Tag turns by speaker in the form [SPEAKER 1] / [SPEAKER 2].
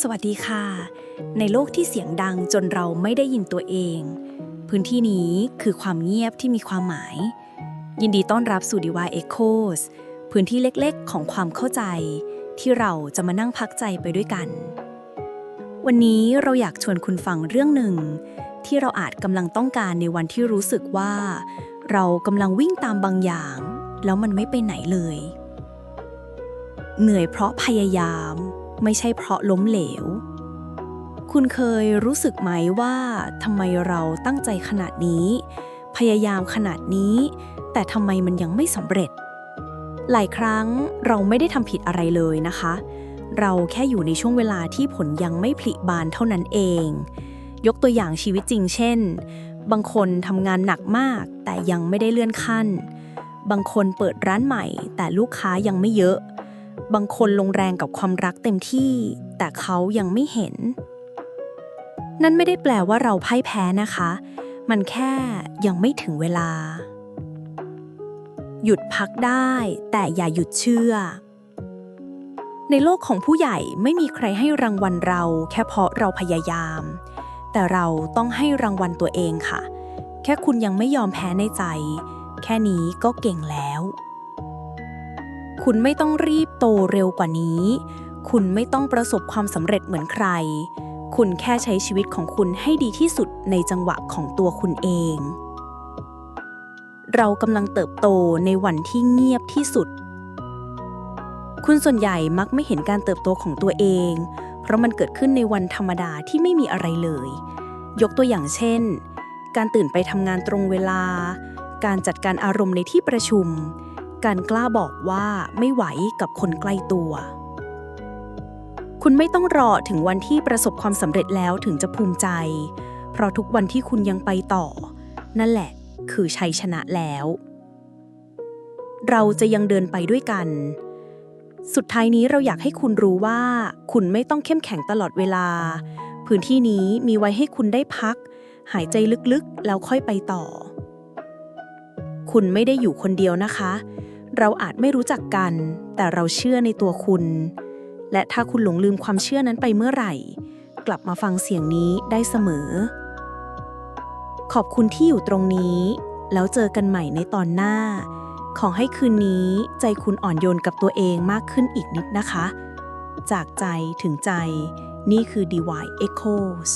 [SPEAKER 1] สวัสดีค่ะ ในโลกที่เสียงดังจนเราไม่ได้ยินตัวเอง พื้นที่นี้คือความเงียบที่มีความหมาย ยินดีต้อนรับสู่ DY Echoes พื้นที่เล็กๆ ของความเข้าใจ ที่เราจะมานั่งพักใจไปด้วยกัน วันนี้เราอยากชวนคุณฟังเรื่องหนึ่ง ที่เราอาจกำลังต้องการในวันที่รู้สึกว่า เรากำลังวิ่งตามบางอย่าง แล้วมันไม่ไปไหนเลย เหนื่อยเพราะพยายาม ไม่ใช่เพราะล้มเหลว คุณเคยรู้สึกไหมว่าทำไมเราตั้งใจขนาดนี้ พยายามขนาดนี้ แต่ทำไมมันยังไม่สำเร็จ หลายครั้งเราไม่ได้ทำผิดอะไรเลยนะคะ เราแค่อยู่ในช่วงเวลาที่ผลยังไม่ผลิบานเท่านั้นเอง ยกตัวอย่างชีวิตจริงเช่น บางคนทำงานหนักมากแต่ยังไม่ได้เลื่อนขั้น บางคนเปิดร้านใหม่ แต่ลูกค้ายังไม่เยอะ บางคนลงแรงกับความรักเต็มที่ แต่เขายังไม่เห็น นั่นไม่ได้แปลว่าเราพ่ายแพ้นะคะ มันแค่ยังไม่ถึงเวลา หยุดพักได้แต่อย่าหยุดเชื่อ ในโลกของผู้ใหญ่ไม่มีใครให้รางวัลเรา แค่เพราะเราพยายาม แต่เราต้องให้รางวัลตัวเองค่ะ แค่คุณยังไม่ยอมแพ้ในใจ แค่นี้ก็เก่งแล้ว คุณไม่ต้องรีบโตเร็วกว่านี้ คุณไม่ต้องประสบความสำเร็จเหมือนใคร คุณแค่ใช้ชีวิตของคุณให้ดีที่สุดในจังหวะของตัวคุณเอง เรากำลังเติบโตในวันที่เงียบที่สุด คุณส่วนใหญ่มักไม่เห็นการเติบโตของตัวเอง เพราะมันเกิดขึ้นในวันธรรมดาที่ไม่มีอะไรเลย ยกตัวอย่างเช่น การตื่นไปทำงานตรงเวลา การจัดการอารมณ์ในที่ประชุม การกล้าบอกว่าไม่ไหวกับคนใกล้ตัว คุณไม่ต้องรอถึงวันที่ประสบความสำเร็จแล้วถึงจะภูมิใจ เพราะทุกวันที่คุณยังไปต่อ นั่นแหละคือชัยชนะแล้ว เราจะยังเดินไปด้วยกัน สุดท้ายนี้เราอยากให้คุณรู้ว่า คุณไม่ต้องเข้มแข็งตลอดเวลา พื้นที่นี้มีไว้ให้คุณได้พัก หายใจลึกๆแล้วค่อยไปต่อคุณไม่ได้อยู่คนเดียวนะคะ เราอาจไม่รู้จักกัน แต่เราเชื่อในตัวคุณ และถ้าคุณหลงลืมความเชื่อนั้นไปเมื่อไหร่ กลับมาฟังเสียงนี้ได้เสมอ ขอบคุณที่อยู่ตรงนี้ แล้วเจอกันใหม่ในตอนหน้า ขอให้คืนนี้ใจคุณอ่อนโยนกับตัวเองมากขึ้นอีกนิดนะคะ จากใจถึงใจ นี่คือ DY Echoes